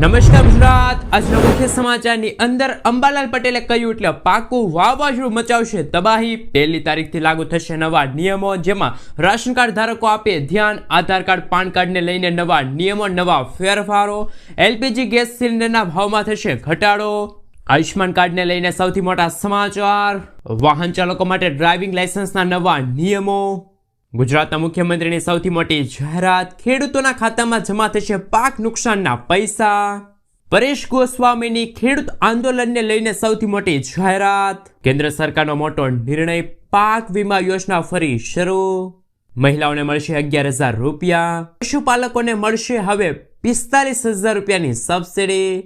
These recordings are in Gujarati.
નમસ્કાર ગુજરાત. આજના મુખ્ય સમાચારની અંદર અંબાલાલ પટેલે કહ્યું એટલે પાકું વાવાઝોડું મચાવશે તબાહી. પહેલી તારીખથી લાગુ થશે નવા નિયમો, જેમાં રાશન કાર્ડ ધારકો આપે ધ્યાન, આધાર કાર્ડ, પાન કાર્ડને લઈને નવા નિયમો, નવા ફેરફારો. એલપીજી ગેસ સિલિન્ડરના ભાવમાં થશે ઘટાડો. આયુષ્માન કાર્ડને લઈને સૌથી મોટા સમાચાર. વાહન ચાલકો માટે ડ્રાઇવિંગ લાયસન્સના નવા નિયમો. ગુજરાતના મુખ્યમંત્રીની સૌથી મોટી જાહેરાત, ખેડૂતોના ખાતામાં જમા થશે પાક નુકસાનના પૈસા. પરેશ ગોસ્વામીની ખેડૂત આંદોલનને લઈને સૌથી મોટી જાહેરાત. કેન્દ્ર સરકારનો મોટો નિર્ણય, પાક વીમા યોજના ફરી શરૂ. મહિલાઓને મળશે અગિયાર હજાર રૂપિયા. પશુપાલકોને મળશે હવે પિસ્તાલીસ હજાર રૂપિયાની સબસિડી.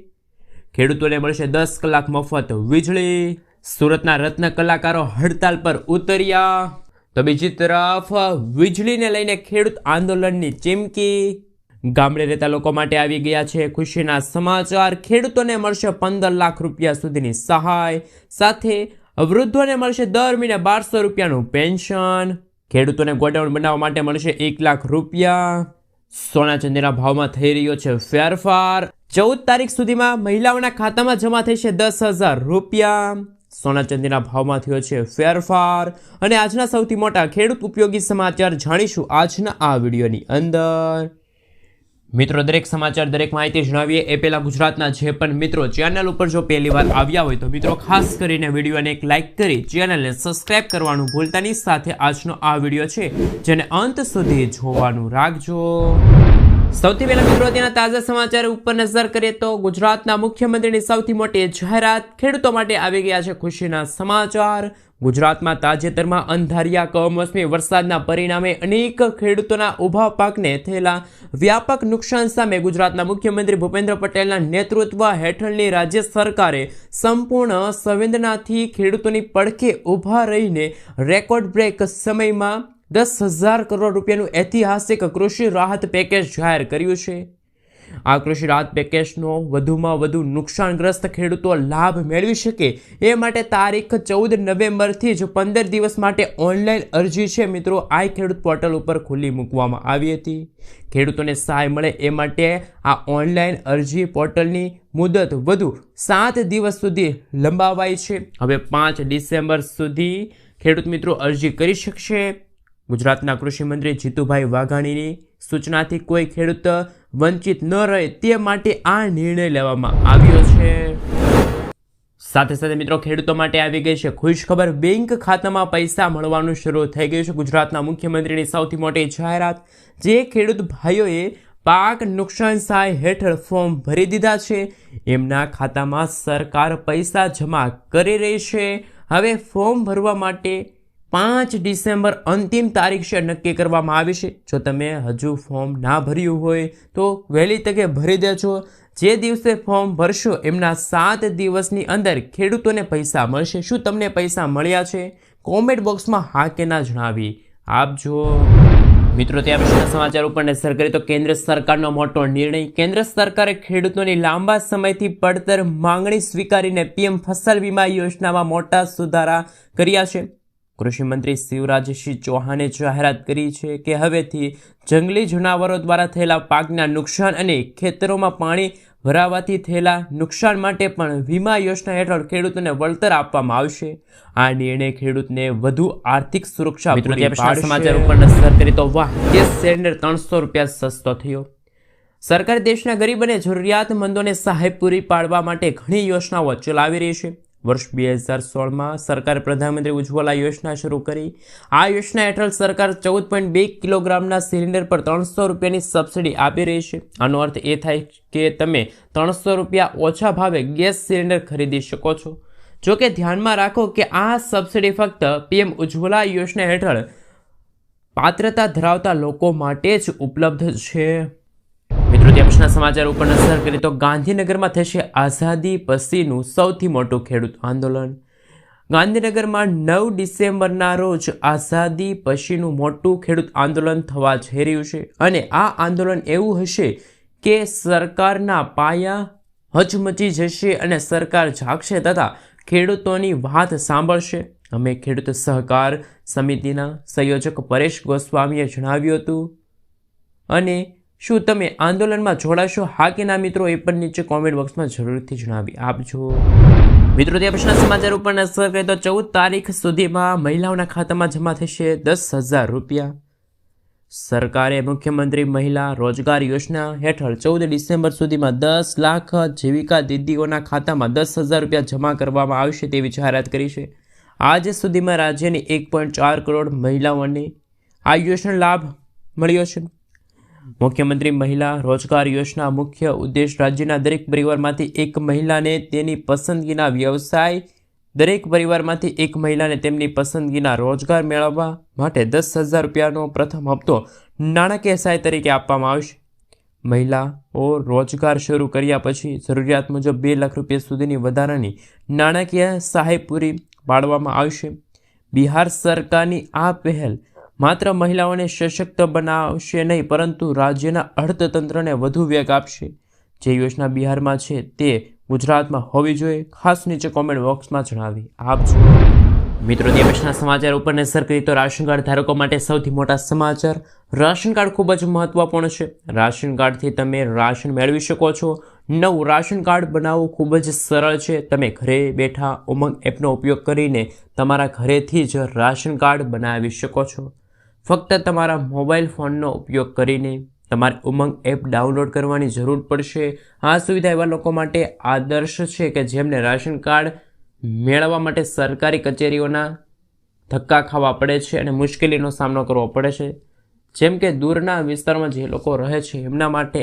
ખેડૂતોને મળશે દસ કલાક મફત વીજળી. સુરતના રત્ન કલાકારો હડતાલ પર ઉતર્યા. તો બીજી તરફ, વીજળીને લઈને ખેડૂત આંદોલનની ચીમકી. ગામડે રહેતા લોકો માટે આવી ગયા છે ખુશીના સમાચાર. ખેડૂતોને મળશે પંદર લાખ રૂપિયા સુધીની સહાય. સાથે વૃદ્ધોને મળશે દર મહિને બારસો રૂપિયાનું પેન્શન. ખેડૂતોને ગોડાઉન બનાવવા માટે મળશે એક લાખ રૂપિયા. સોના ચાંદીના ભાવમાં થઈ રહ્યો છે ફેરફાર. ચૌદ તારીખ સુધીમાં મહિલાઓના ખાતામાં જમા થશે દસ હજાર રૂપિયા. સોના ચાંદીના ભાવમાં થયો છે ફેરફાર. અને આજના સૌથી મોટા ખેડૂત ઉપયોગી સમાચાર જાણીશું આજના આ વિડીયોની અંદર. મિત્રો, દરેક સમાચાર, દરેક માહિતી જણાવીએ. એ પહેલાં ગુજરાતના જે પણ મિત્રો ચેનલ ઉપર જો પહેલી વાર આવ્યા હોય તો મિત્રો, ખાસ કરીને વિડીયોને એક લાઇક કરી ચેનલને સબસ્ક્રાઇબ કરવાનું ભૂલતાની સાથે આજનો આ વીડિયો છે, જેને અંત સુધી જોવાનું રાખજો. સૌથી પહેલા મિત્રો તેના તાજા સમાચાર ઉપર નજર કરીએ તો ગુજરાતના મુખ્યમંત્રીની સૌથી મોટી જાહેરાત ખેડૂતો માટે આવી ગયા છે. ખુશીના સમાચાર. ગુજરાતમાં તાજેતરમાં અંધારિયા કમોસમી વરસાદના પરિણામે અનેક ખેડૂતોના ઊભા પાકને થયેલા વ્યાપક નુકસાન સામે ગુજરાતના મુખ્યમંત્રી ભૂપેન્દ્ર પટેલના નેતૃત્વ હેઠળની રાજ્ય સરકારે સંપૂર્ણ સંવેદનાથી ખેડૂતોની પડખે ઊભા રહીને રેકોર્ડ બ્રેક સમયમાં દસ હજાર કરોડ રૂપિયાનું ઐતિહાસિક કૃષિ રાહત પેકેજ જાહેર કર્યું છે. આ કૃષિ રાહત પેકેજનો વધુમાં વધુ નુકસાનગ્રસ્ત ખેડૂતો લાભ મેળવી શકે એ માટે તારીખ ચૌદ નવેમ્બરથી જ પંદર દિવસ માટે ઓનલાઈન અરજી છે મિત્રો. આ ખેડૂત પોર્ટલ ઉપર ખુલ્લી મૂકવામાં આવી હતી. ખેડૂતોને સહાય મળે એ માટે આ ઓનલાઈન અરજી પોર્ટલની મુદત વધુ સાત દિવસ સુધી લંબાવાઈ છે. હવે પાંચ ડિસેમ્બર સુધી ખેડૂત મિત્રો અરજી કરી શકશે. ગુજરાતના કૃષિમંત્રી જીતુભાઈ વાઘાણીની સૂચનાથી કોઈ ખેડૂત વંચિત ન રહે તે માટે આ નિર્ણય લેવામાં આવ્યો છે. સાથે સાથે મિત્રો, ખેડૂતો માટે આવી ગઈ છે ખુશ ખબર બેંક ખાતામાં પૈસા મળવાનું શરૂ થઈ ગયું છે. ગુજરાતના મુખ્યમંત્રીની સૌથી મોટી જાહેરાત, જે ખેડૂત ભાઈઓએ પાક નુકસાન સહાય હેઠળ ફોર્મ ભરી દીધા છે. એમના ખાતામાં સરકાર પૈસા જમા કરી રહી છે. હવે ફોર્મ ભરવા માટે પાંચ ડિસેમ્બર અંતિમ તારીખ છે, નક્કી કરવામાં આવી છે. જો તમે હજુ ફોર્મ ના ભર્યું હોય તો વહેલી તકે ભરી દેજો. જે દિવસે ફોર્મ ભરશો, એમના સાત દિવસની અંદર ખેડૂતોને પૈસા મળશે. શું તમને પૈસા મળ્યા છે? કોમેન્ટ બોક્સમાં હા કે ના જણાવી આપજો. મિત્રો ત્યાં પછીના સમાચાર ઉપર નજર કરીએ તો કેન્દ્ર સરકારનો મોટો નિર્ણય. કેન્દ્ર સરકારે ખેડૂતોની લાંબા સમયથી પડતર માંગણી સ્વીકારીને પીએમ ફસલ વીમા યોજનામાં મોટા સુધારા કર્યા છે. કૃષિમંત્રી શિવરાજસિંહ ચૌહાણે જાહેરાત કરી છે કે હવેથી જંગલી જનાવરો દ્વારા થયેલા પાકના નુકસાન અને ખેતરોમાં પાણી ભરાવાથી થયેલા નુકસાન માટે પણ વીમા યોજના હેઠળ ખેડૂતોને વળતર આપવામાં આવશે. આ નિર્ણય ખેડૂતને વધુ આર્થિક સુરક્ષા. સમાચાર ઉપર નજર કરી તો વાહ ગેસ સિલિન્ડર ત્રણસો રૂપિયા સસ્તો થયો. સરકાર દેશના ગરીબ અને જરૂરિયાતમંદોને સહાય પૂરી પાડવા માટે ઘણી યોજનાઓ ચલાવી રહી છે. વર્ષ બે હજાર સોળમાં સરકારે પ્રધાનમંત્રી ઉજ્જવલા યોજના શરૂ કરી. આ યોજના હેઠળ સરકાર ચૌદ પોઈન્ટ બે કિલોગ્રામના સિલિન્ડર પર ત્રણસો રૂપિયાની સબસિડી આપી રહી છે. આનો અર્થ એ થાય કે તમે ત્રણસો રૂપિયા ઓછા ભાવે ગેસ સિલિન્ડર ખરીદી શકો છો. જો કે ધ્યાનમાં રાખો કે આ સબસિડી ફક્ત પીએમ ઉજ્જવલા યોજના હેઠળ પાત્રતા ધરાવતા લોકો માટે જ ઉપલબ્ધ છે. પછીના સમાચાર ઉપર નજર કરીએ તો ગાંધીનગરમાં થશે આઝાદી પછીનું સૌથી મોટું ખેડૂત આંદોલન. ગાંધીનગરમાં નવ ડિસેમ્બરના રોજ આઝાદી પછીનું મોટું ખેડૂત આંદોલન થવા જઈ રહ્યું છે અને આ આંદોલન એવું હશે કે સરકારના પાયા હચમચી જશે અને સરકાર જાગશે તથા ખેડૂતોની વાત સાંભળશે. અમે ખેડૂત સહકાર સમિતિના સંયોજક પરેશ ગોસ્વામીએ જણાવ્યું હતું. અને શું તમે આંદોલનમાં જોડાશો? હા કે ના મિત્રો, એ પણ નીચે કોમેન્ટ બોક્સમાં જરૂરથી જણાવી આપજો. મિત્રો, તે પ્રશ્ન સમાચાર ઉપર અસર કરીએ તો ચૌદ તારીખ સુધીમાં મહિલાઓના ખાતામાં જમા થશે દસ હજાર રૂપિયા. સરકારે મુખ્યમંત્રી મહિલા રોજગાર યોજના હેઠળ ચૌદ ડિસેમ્બર સુધીમાં દસ લાખ જીવિકા દીદીઓના ખાતામાં દસ હજાર રૂપિયા જમા કરવામાં આવશે તેવી જાહેરાત કરી છે. આજ સુધીમાં રાજ્યની એક પોઈન્ટ ચાર કરોડ મહિલાઓને આ યોજના લાભ મળ્યો છે. મુખ્યમંત્રી મહિલા રોજગાર યોજના મુખ્ય ઉદ્દેશ રાજ્યના દરેક પરિવારમાંથી એક મહિલાને તેની પસંદગીના વ્યવસાય, દરેક પરિવારમાંથી એક મહિલાને તેમની પસંદગીના રોજગાર મેળવવા માટે દસ હજાર રૂપિયાનો પ્રથમ હપ્તો નાણાકીય સહાય તરીકે આપવામાં આવશે. મહિલાઓ રોજગાર શરૂ કર્યા પછી જરૂરિયાત મુજબ બે લાખ રૂપિયા સુધીની વધારાની નાણાકીય સહાય પૂરી પાડવામાં આવશે. બિહાર સરકારની આ પહેલ માત્ર મહિલાઓને સશક્ત બનાવશે નહીં, પરંતુ રાજ્યના અર્થતંત્રને વધુ વેગ આપશે. જે યોજના બિહારમાં છે તે ગુજરાતમાં હોવી જોઈએ, ખાસ નીચે કોમેન્ટ બોક્સમાં જણાવી. આપજો મિત્રો પછીના સમાચાર ઉપર નજર કરીએ તો રાશન કાર્ડ ધારકો માટે સૌથી મોટા સમાચાર. રાશન કાર્ડ ખૂબ જ મહત્વપૂર્ણ છે. રાશન કાર્ડથી તમે રાશન મેળવી શકો છો. નવું રાશન કાર્ડ બનાવવું ખૂબ જ સરળ છે. તમે ઘરે બેઠા ઉમંગ એપનો ઉપયોગ કરીને તમારા ઘરેથી જ રાશન કાર્ડ બનાવી શકો છો. ફક્ત તમારા મોબાઈલ ફોનનો ઉપયોગ કરીને તમારે ઉમંગ એપ ડાઉનલોડ કરવાની જરૂર પડશે. આ સુવિધા એવા લોકો માટે આદર્શ છે કે જેમને રાશન કાર્ડ મેળવવા માટે સરકારી કચેરીઓના ધક્કા ખાવા પડે છે અને મુશ્કેલીનો સામનો કરવો પડે છે. જેમ કે દૂરના વિસ્તારમાં જે લોકો રહે છે, એમના માટે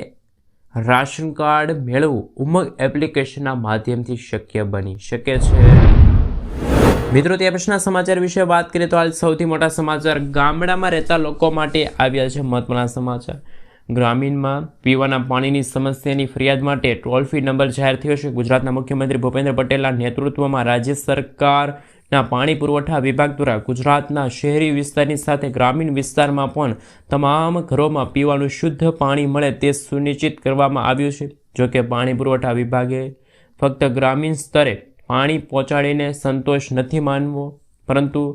રાશન કાર્ડ મેળવવું ઉમંગ એપ્લિકેશનના માધ્યમથી શક્ય બની શકે છે. મિત્રો, તે પછીના સમાચાર વિશે વાત કરીએ તો હાલ સૌથી મોટા સમાચાર ગામડામાં રહેતા લોકો માટે આવ્યા છે મહત્વના સમાચાર. ગ્રામીણમાં પીવાના પાણીની સમસ્યાની ફરિયાદ માટે ટોલ ફ્રી નંબર જાહેર થયો છે. ગુજરાતના મુખ્યમંત્રી ભૂપેન્દ્ર પટેલના નેતૃત્વમાં રાજ્ય સરકારના પાણી પુરવઠા વિભાગ દ્વારા ગુજરાતના શહેરી વિસ્તારની સાથે ગ્રામીણ વિસ્તારમાં પણ તમામ ઘરોમાં પીવાનું શુદ્ધ પાણી મળે તે સુનિશ્ચિત કરવામાં આવ્યું છે. જોકે પાણી પુરવઠા વિભાગે ફક્ત ગ્રામીણ સ્તરે પાણી પહોંચાડીને સંતોષ નથી માનવો, પરંતુ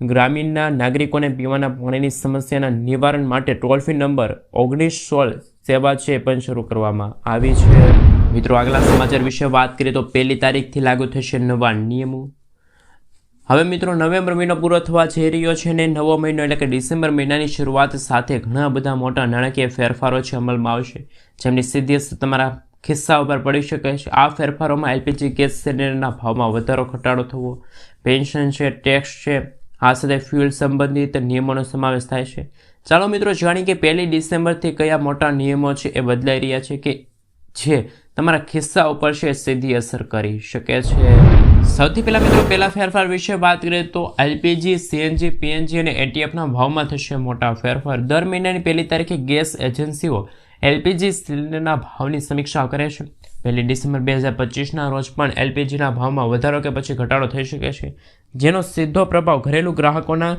ગ્રામીણના નાગરિકોને પીવાના પાણીની સમસ્યાના નિવારણ માટે ટોલ ફ્રી નંબર ઓગણીસ સોળ સેવા છે પણ શરૂ કરવામાં આવી છે. મિત્રો, આગલા સમાચાર વિશે વાત કરીએ તો પહેલી તારીખથી લાગુ થશે નવા નિયમો. હવે મિત્રો, નવેમ્બર મહિનો પૂરો થવા જઈ રહ્યો છે અને નવો મહિનો એટલે કે ડિસેમ્બર મહિનાની શરૂઆત સાથે ઘણા બધા મોટા નાણાકીય ફેરફારો છે અમલમાં આવશે. જેમની સીધી તમારા ખિસ્સા ઉપર પડી શકે છે. આ ફેરફારોમાં એલપીજી ગેસ સિલિન્ડરના ભાવમાં વધારો ઘટાડો થવો, પેન્શન છે, ટેક્સ છે આ સાથે ફ્યુલ સંબંધિત નિયમોનો સમાવેશ થાય છે. ચાલો મિત્રો જાણીએ કે પહેલી ડિસેમ્બરથી કયા મોટા નિયમો છે એ બદલાઈ રહ્યા છે કે જે તમારા ખિસ્સા ઉપર છે સીધી અસર કરી શકે છે. સૌથી પહેલાં મિત્રો પહેલા ફેરફાર વિશે વાત કરીએ તો એલપીજી, સીએનજી, પીએનજી અને એટીએફના ભાવમાં થશે મોટા ફેરફાર. દર મહિનાની પહેલી તારીખે ગેસ એજન્સીઓ એલપીજી સિલિન્ડરના ભાવની સમીક્ષા કરે છે પહેલી ડિસેમ્બર બે હજાર પચીસના રોજ પણ એલપીજીના ભાવમાં વધારો કે પછી ઘટાડો થઈ શકે છે, જેનો સીધો પ્રભાવ ઘરેલું ગ્રાહકોના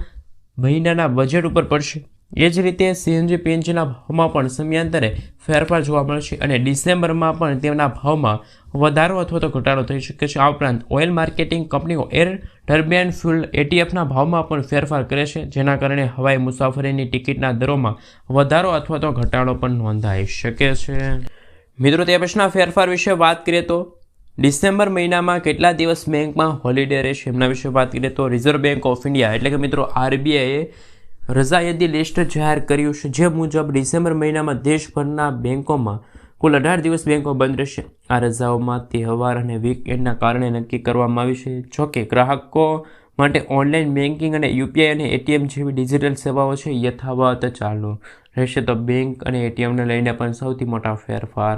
મહિનાના બજેટ ઉપર પડશે. એ જ રીતે સીએનજી પીએનજીના ભાવમાં પણ સમયાંતરે ફેરફાર જોવા મળશે અને ડિસેમ્બરમાં પણ તેમના ભાવમાં વધારો અથવા તો ઘટાડો થઈ શકે છે. આ ઉપરાંત ઓઇલ માર્કેટિંગ કંપનીઓ એર ટર્બિયન ફ્યુલ એટીએફના ભાવમાં પણ ફેરફાર કરે છે, જેના કારણે હવાઈ મુસાફરીની ટિકિટના દરોમાં વધારો અથવા તો ઘટાડો પણ નોંધાઈ શકે છે. મિત્રો, તે પછીના ફેરફાર વિશે વાત કરીએ તો ડિસેમ્બર મહિનામાં કેટલા દિવસ બેંકમાં હોલિડે રહેશે? એમના વિશે વાત કરીએ તો રિઝર્વ બેંક ઓફ ઇન્ડિયા, એટલે કે મિત્રો, આરબીઆઈએ રજાયદી લિસ્ટ જાહેર કર્યું છે, જે મુજબ ડિસેમ્બર મહિનામાં દેશભરના બેંકોમાં કુલ અઢાર દિવસ બેન્કો બંધ રહેશે. આ રજાઓમાં તહેવાર અને વીકેન્ડના કારણે નક્કી કરવામાં આવી છે જોકે ગ્રાહકો માટે ઓનલાઈન બેન્કિંગ અને યુપીઆઈ અને એટીએમ જેવી ડિજિટલ સેવાઓ છે, યથાવત ચાલુ રહેશે. તો બેંક અને એટીએમને લઈને પણ સૌથી મોટા ફેરફાર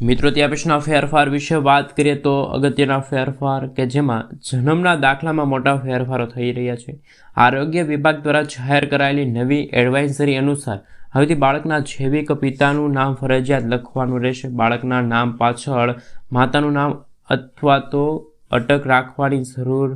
મિત્રો, ત્યાં પછીના ફેરફાર વિશે વાત કરીએ તો અગત્યના ફેરફાર કે જેમાં જન્મના દાખલામાં મોટા ફેરફારો થઈ રહ્યા છે. આરોગ્ય વિભાગ દ્વારા જાહેર કરાયેલી નવી એડવાઇઝરી અનુસાર હવેથી બાળકના જૈવિક પિતાનું નામ ફરજિયાત લખવાનું રહેશે. બાળકના નામ પાછળ માતાનું નામ અથવા તો અટક રાખવાની જરૂર,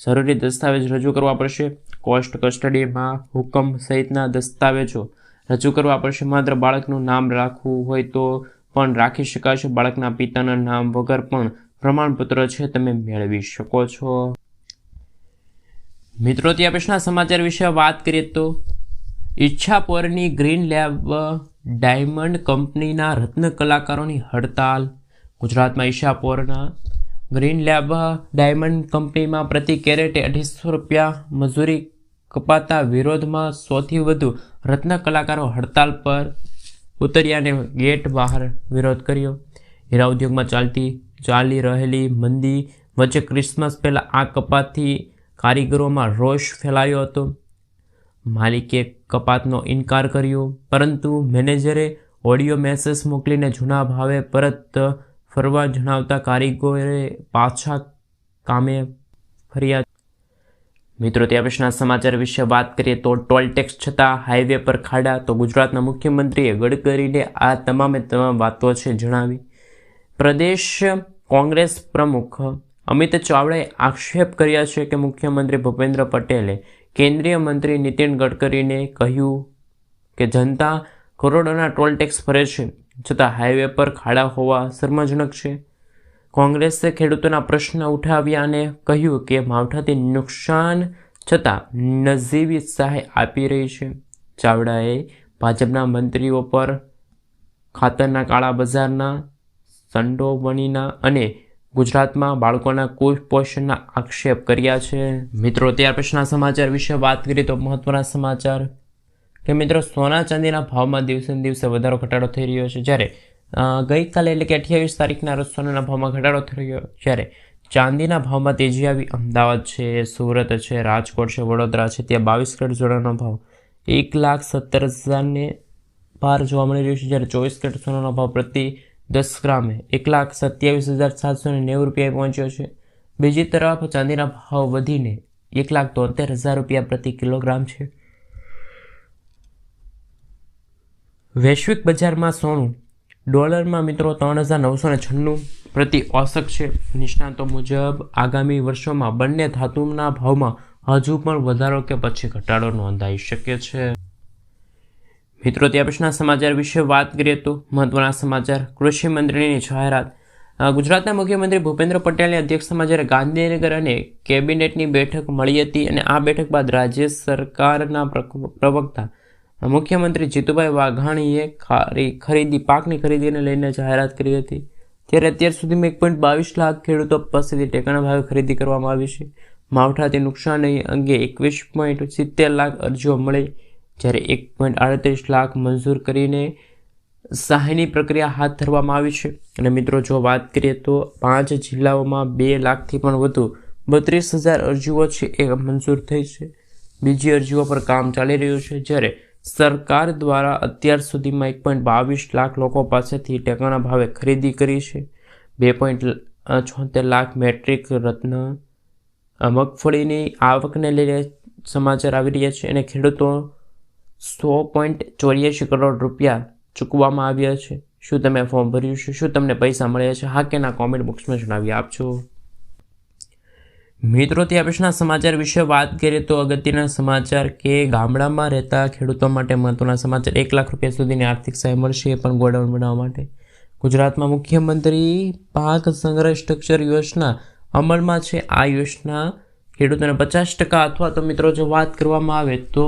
જરૂરી દસ્તાવેજ રજૂ કરવા પડશે. કોસ્ટ કસ્ટડીમાં હુકમ સહિતના દસ્તાવેજો રજૂ કરવા પડશે. માત્ર બાળકનું નામ રાખવું હોય તો પણ રાખી શકાશે બાળકના પિતાના નામ વગર પણ પ્રમાણપત્ર છે તમે મેળવી શકો છો. મિત્રો ત્યાં પછીના સમાચાર વિશે વાત કરીએ તો ઈચ્છાપોરની ગ્રીન લેબ ડાયમંડ કંપનીના રત્ન કલાકારોની હડતાલ. ગુજરાતમાં ઈશાપોરના ગ્રીન લેબ ડાયમંડ કંપનીમાં પ્રતિ કેરેટે અઢીસો રૂપિયા મજૂરી કપાતા વિરોધમાં સૌથી વધુ રત્ન કલાકારો હડતાલ પર ઉતર્યાને ગેટ બહાર વિરોધ કર્યો. હીરા ઉદ્યોગમાં ચાલતી, ચાલી રહેલી મંદી વચ્ચે ક્રિસમસ પહેલાં આ કપાતથી કારીગરોમાં રોષ ફેલાયો હતો. માલિકે કપાતનો ઇનકાર કર્યો, પરંતુ મેનેજરે ઓડિયો મેસેજ મોકલીને જૂના ભાવે પરત ફરવા જણાવતા કારીગરોએ પાછા કામે ફર્યા. મિત્રો ત્યાં પછીના સમાચાર વિશે વાત કરીએ તો ટોલ ટેક્સ છતાં હાઈવે પર ખાડા, તો ગુજરાતના મુખ્યમંત્રીએ ગડકરીને આ તમામે તમામ વાતો છે જણાવી. પ્રદેશ કોંગ્રેસ પ્રમુખ અમિત ચાવડાએ આક્ષેપ કર્યા છે કે મુખ્યમંત્રી ભૂપેન્દ્ર પટેલે કેન્દ્રીય મંત્રી નીતિન ગડકરીને કહ્યું કે જનતા કરોડોના ટોલ ટેક્સ ભરે છે, છતાં હાઈવે પર ખાડા હોવા શર્મજનક છે. કોંગ્રેસે ખેડૂતોના પ્રશ્ન ઉઠાવ્યા અને કહ્યું કે માવઠાથી નુકસાન છતાં નજીવી સહાય આપી રહી છે. ચાવડાએ ભાજપના મંત્રીઓ પર ખાતરના કાળા બજારના સંડોવણીના અને ગુજરાતમાં બાળકોના કુપોષણના આક્ષેપ કર્યા છે. મિત્રો, ત્યાર પછીના સમાચાર વિશે વાત કરીએ તો મહત્વના સમાચાર. કે મિત્રો, સોના ચાંદીના ભાવમાં દિવસે દિવસે વધારો ઘટાડો થઈ રહ્યો છે. જ્યારે ગઈકાલે એટલે કે અઠ્યાવીસ તારીખના રોજ સોનાના ભાવમાં ઘટાડો રહ્યો જ્યારે ચાંદીના ભાવમાં તેજી આવી. અમદાવાદ છે, સુરત છે, રાજકોટ છે, વડોદરા છે, ત્યાં બાવીસ કેરેટ સોનાનો ભાવ. એક લાખ સત્તર હજારને પાર જોવા મળી રહ્યું છે. જ્યારે ચોવીસ કેરેટ સોનાનો ભાવ પ્રતિ દસ ગ્રામે એક લાખ સત્યાવીસ હજાર સાતસો નેવું રૂપિયાએ પહોંચ્યો છે. બીજી તરફ ચાંદીના ભાવ વધીને એક લાખ તોતેર હજાર રૂપિયા પ્રતિ કિલોગ્રામ છે. વૈશ્વિક બજારમાં સોનું ડોલરમાં મિત્રો ત્રણ હજાર નવસો ને છન્નું પ્રતિ ઓસક છે. નિષ્ણાંતો મુજબ આગામી વર્ષોમાં બંને ધાતુના ભાવમાં હજુ પણ વધારો કે પછી ઘટાડો નોંધાઈ શકે છે. મિત્રો ત્યાં પછીના સમાચાર વિશે વાત કરીએ તો મહત્વના સમાચાર. કૃષિ મંત્રીની જાહેરાત. ગુજરાતના મુખ્યમંત્રી ભૂપેન્દ્ર પટેલની અધ્યક્ષતામાં જ્યારે ગાંધીનગર અને કેબિનેટની બેઠક મળી હતી અને આ બેઠક બાદ રાજ્ય સરકારના પ્ર- પ્રવક્તા મુખ્યમંત્રી જીતુભાઈ વાઘાણીએ ખારી- ખરીદી પાકની ખરીદીને લઈને જાહેરાત કરી હતી. ત્યારે અત્યાર સુધીમાં એક પોઈન્ટ બાવીસ લાખ ખેડૂતો પાસેથી ટેકાના ભાવે ખરીદી કરવામાં આવી છે. માવઠાથી નુકસાન અંગે એકવીસ પોઈન્ટ સિત્તેર લાખ અરજીઓ મળી, જ્યારે એક પોઈન્ટ આડત્રીસ લાખ મંજૂર કરીને સહાયની પ્રક્રિયા હાથ ધરવામાં આવી છે. અને મિત્રો, જો વાત કરીએ તો પાંચ જિલ્લાઓમાં બે લાખથી પણ વધુ બત્રીસ હજાર અરજીઓ છે એ મંજૂર થઈ છે. બીજી અરજીઓ પર કામ ચાલી રહ્યું છે, જ્યારે સરકાર દ્વારા અત્યાર સુધીમાં એક પોઈન્ટ બાવીસ લાખ લોકો પાસેથી ટેકાના ભાવે ખરીદી કરી છે. બે પોઈન્ટ છોતેર લાખ મેટ્રિક રત્ન મગફળીની આવકને લઈને સમાચાર આવી રહ્યા છે અને ખેડૂતો સો પોઈન્ટ ચોર્યાસી કરોડ રૂપિયા ચૂકવવામાં આવ્યા છે. શું તમે ફોર્મ ભર્યું છે? શું તમને પૈસા મળ્યા છે? હા કે ના કોમેન્ટ બોક્સમાં જણાવી આપજો. મિત્રો ત્યાં પછીના સમાચાર વિશે વાત કરીએ તો અગત્યના સમાચાર કે ગામડામાં રહેતા ખેડૂતો માટે મહત્વના સમાચાર એક લાખ રૂપિયા સુધીની આર્થિક સહાય મળશે એ પણ ગોડાઉન બનાવવા માટે. ગુજરાતમાં મુખ્યમંત્રી પાક સંગ્રહ સ્ટ્રક્ચર યોજના અમલમાં છે. આ યોજના ખેડૂતોને પચાસ ટકા અથવા તો મિત્રો, જો વાત કરવામાં આવે તો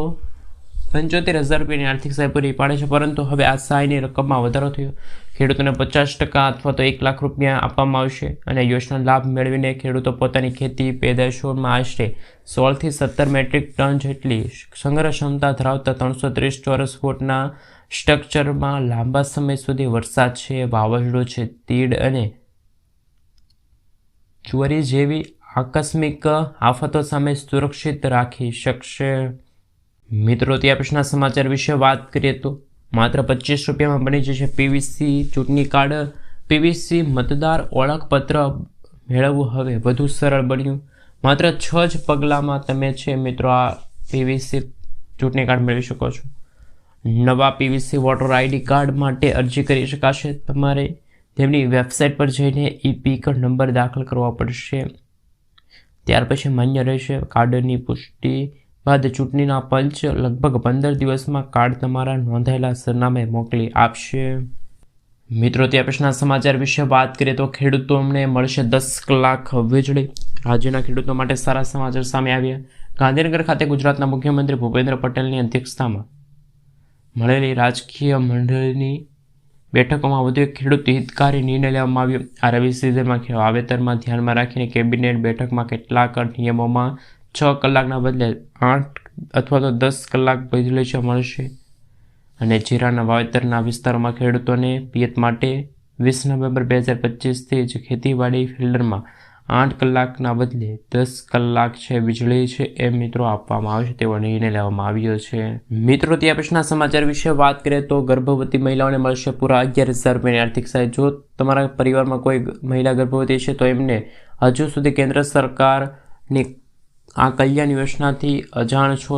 પંચોતેર હજાર રૂપિયાની આર્થિક સહાય પૂરી પાડે છે, પરંતુ હવે આ સહાયની રકમમાં વધારો થયો. ખેડૂતોને પચાસ ટકા અથવા તો એક લાખ રૂપિયા આપવામાં આવશે અને યોજના લાભ મેળવીને ખેડૂતો પોતાની ખેતી પેદાશોમાં આશરે સોળથી સત્તર મેટ્રિક ટન જેટલી સંગ્રહ ક્ષમતા ધરાવતા ત્રણસો ત્રીસ ચોરસ ફૂટના સ્ટ્રક્ચરમાં લાંબા સમય સુધી વરસાદ છે, વાવાઝોડું છે, તીડ અને ચોરી જેવી આકસ્મિક આફતો સામે સુરક્ષિત રાખી શકશે. મિત્રો ત્યાં પછીના સમાચાર વિશે વાત કરીએ તો માત્ર પચીસ રૂપિયામાં બની જશે પીવીસી ચૂંટણી કાર્ડ. પીવીસી મતદાર ઓળખપત્ર મેળવવું હવે વધુ સરળ બન્યું. માત્ર છ જ પગલાંમાં તમે છે મિત્રો, આ પીવીસી ચૂંટણી કાર્ડ મેળવી શકો છો. નવા પીવીસી વોટર આઈડી કાર્ડ માટે અરજી કરી શકાશે તમારે. તેમની વેબસાઇટ પર જઈને ઈ પીક નંબર દાખલ કરવો પડશે. ત્યાર પછી માન્ય રહેશે કાર્ડની પુષ્ટિ. બાદ ચૂંટણીના પંચ લગભગ પંદર દિવસમાં કાર્ડ તમારા નોંધાયેલા સરનામે મોકલી આપશે. મિત્રો ત્યાં પછીના સમાચાર વિશે વાત કરીએ તો ખેડૂતોને મળશે દસ કલાક વીજળી. રાજ્યના ખેડૂતો માટે સારા સમાચાર સામે આવ્યા. ગાંધીનગર ખાતે ગુજરાતના મુખ્યમંત્રી ભૂપેન્દ્ર પટેલની અધ્યક્ષતામાં મળેલી રાજકીય મંડળની બેઠકોમાં વધુ એક ખેડૂત હિતકારી નિર્ણય લેવામાં આવ્યો. આ રવિ સિઝનમાં વાવેતરમાં ધ્યાનમાં રાખીને કેબિનેટ બેઠકમાં કેટલાક નિયમોમાં છ કલાકના બદલે આઠ અથવા તો દસ કલાક છે મળશે. અને જીરાના વાવેતરના વિસ્તારોમાં ખેડૂતોને પિયત માટે વીસ નવેમ્બર બે હજાર પચીસથી જ ખેતીવાડી ફિલ્ડરમાં આઠ કલાકના બદલે દસ કલાક છે વીજળી છે એ મિત્રો આપવામાં આવશે તેવો નિર્ણય લેવામાં આવ્યો છે. મિત્રો ત્યાં પછીના સમાચાર વિશે વાત કરીએ તો ગર્ભવતી મહિલાઓને મળશે પૂરા અગિયાર હજાર રૂપિયાની આર્થિક સહાય. જો તમારા પરિવારમાં કોઈ મહિલા ગર્ભવતી છે તો એમને હજુ સુધી કેન્દ્ર સરકારની આ કલ્યાણ યોજનાથી અજાણ છો